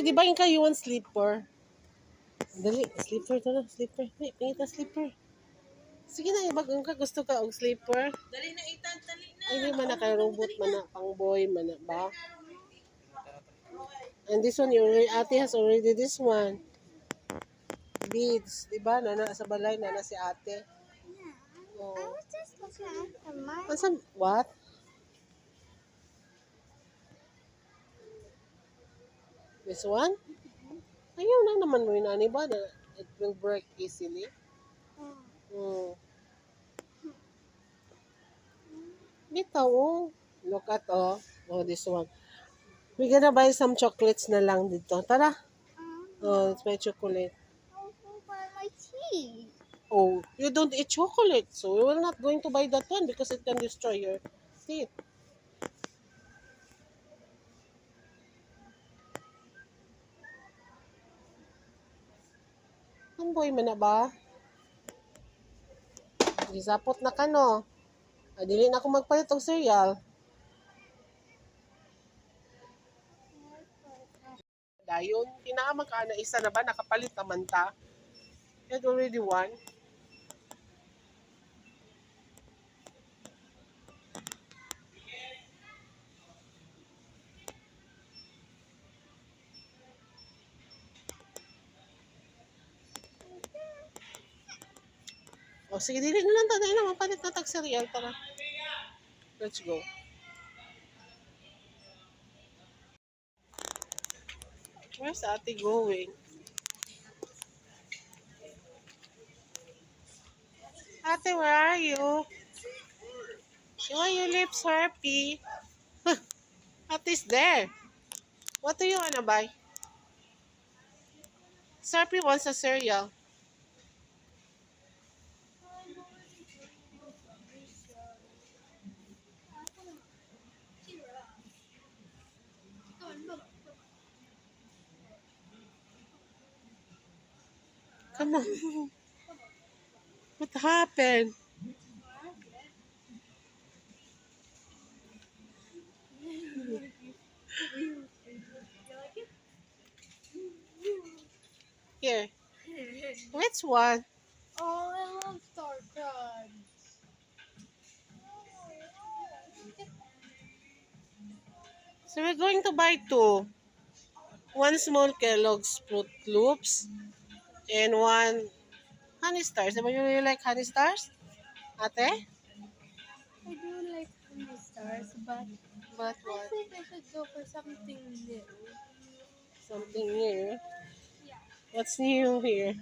Ay, di ba yung kayo ang slipper? Dali, slipper to na, slipper. Ay, pingit na slipper. Sige na, ibag ka, gusto ka og slipper. Dali na itan, dali na. Ay, di man na kay robot, man na, pang boy, man na ba? And this one, you already, ate has already this one. Beads, di ba? Nana sa balay, nana si ate. Oh. I was just looking at the mark. Sa, what? This one? Ayaw na naman mo yun, ba? Na it will break easily. Hmm. Bitaw, oh. Look at, oh. Oh, this one. We're gonna buy some chocolates na lang dito. Tara. Oh, it's my chocolate. Oh, you don't eat chocolate. So we will not going to buy that one because it can destroy your teeth. Amboy man na ba? Gisapot na ka no. Ah, dili na ako magpalit og cereal. Dayon, kinaaman ka na isa na ba nakapalit naman ta? Had already won. Sige, dili na lang tayo na mapalit na tag cereal. Tara. Let's go. Where's ate going? Ate, where are you? Why your lips happy? Ate's there. What do you wanna buy? Sarpy wants a cereal. Come on. What happened? Here. Which one? Oh, I love Star Crunch. So we're going to buy two. One small Kellogg's Fruit Loops and one Honey Stars. Do you really like Honey Stars? Ate? I do like honey stars, but But I what? think I should go for something new. Something new. Yeah. What's new here?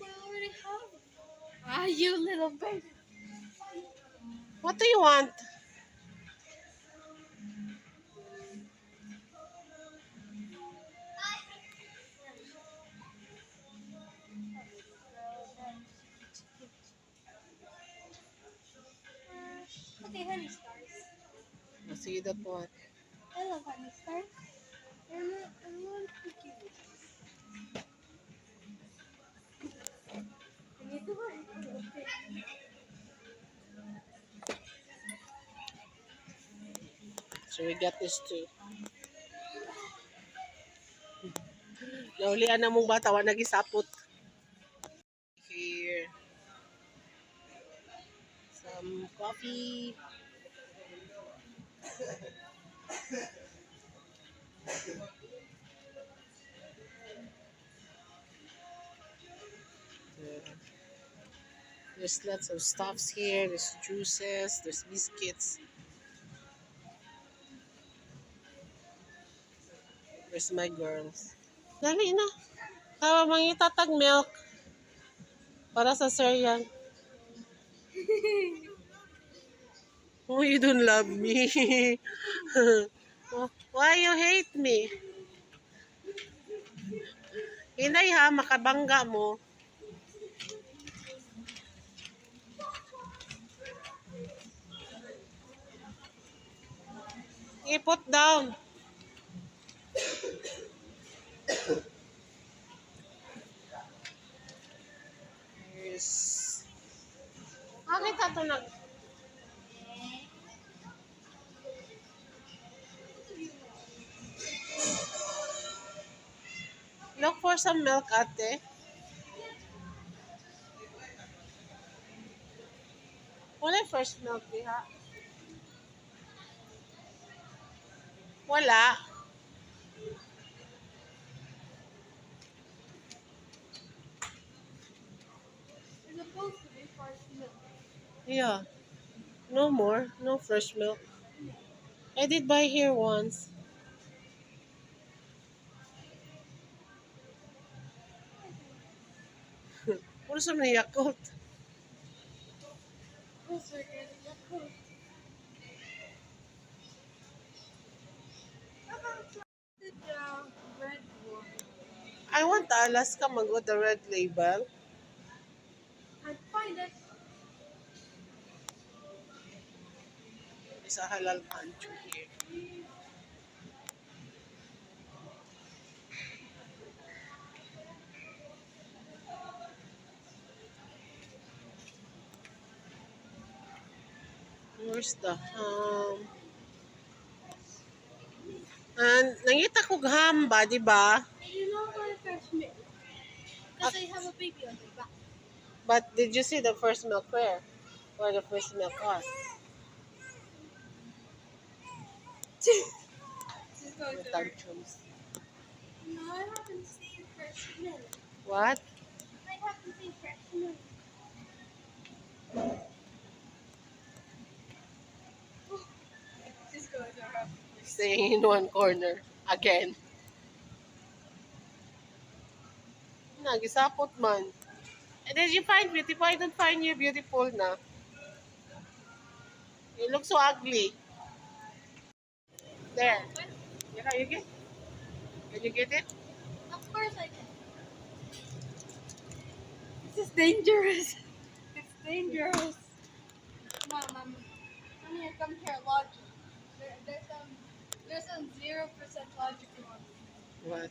We already have. Ah, you little baby. What do you want? Honey stars. Oh, sige, that one. I love honey stars. And I, I want to give it. I need to. Okay. So we got this too. Naulian na mong bata, wa nagisapot. Here. Some coffee. There. There's lots of stuffs here. There's juices. There's biscuits. Where's my girls? Dali na. Tawa tag milk. Para sa cereal. Oh, you don't love me. Why you hate me? Hinay ha, makabangga mo. I-put down. Some milk, ate. Wala yung fresh milk, diha. Wala. It's supposed to be fresh milk. Yeah. No more. No fresh milk. I did buy here once. Puro sa mga Yakult. Yes, we're getting a coat. How about the uh, red one? I want the Alaska mango, the red label. I'd find it. It's a halal country here. The ham? And nangita ko hamba, di ba? You know my fresh milk. Because I have a baby on my back. But did you see the first milk where? Where the first milk was? The tantrums. No, I haven't seen fresh milk. What? I haven't seen fresh milk. She's going to work. Staying in one corner. Again. Nagisapot man. And then you find beautiful. I don't find you beautiful na. You look so ugly. There. You know, you get? Can you get it? Of course I can. This is dangerous. It's dangerous. Mom, Mom, Mommy, I come here logic. There, there's some, zero percent logic in one. What?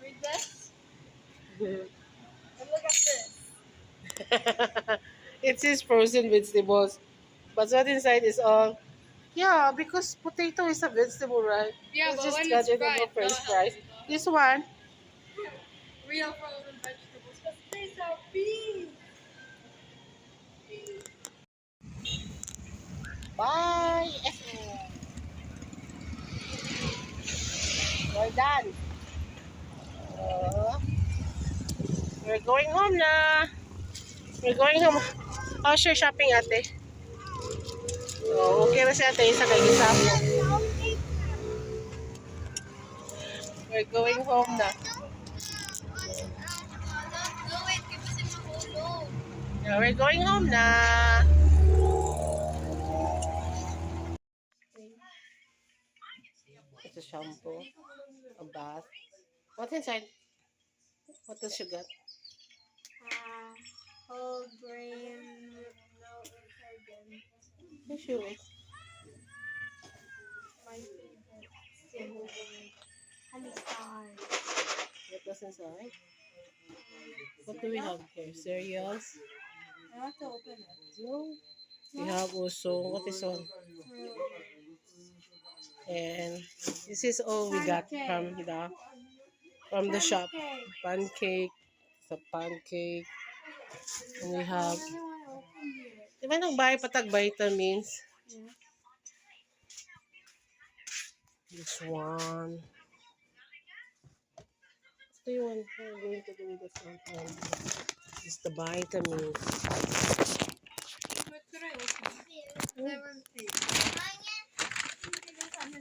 Read this and look at this. it says frozen vegetables. But what inside is all yeah, because potato is a vegetable, right? Yeah, It's but just when it's the fried, French fries. This one. Real frozen vegetables. Because these are beans. bye. Done. Uh, we're going home na. We're going home. How's your shopping, ate? Oh, okay na si ate sa kagisapo. We're going home na. Yeah, we're going home na. It's shampoo, a bath. What's inside? What does she got? Uh, whole grain milk again. You show it. My favorite. Honey star. What does inside? What do we have here? Cereals? I have to open it. No. We have also, what is on? And this is all we got from the from the shop. Pancake. It's a pancake. And we have, di ba nagbayad patag vitamins? Yeah. This one. Want? What are you going to do this one? This is the vitamins. What could I open?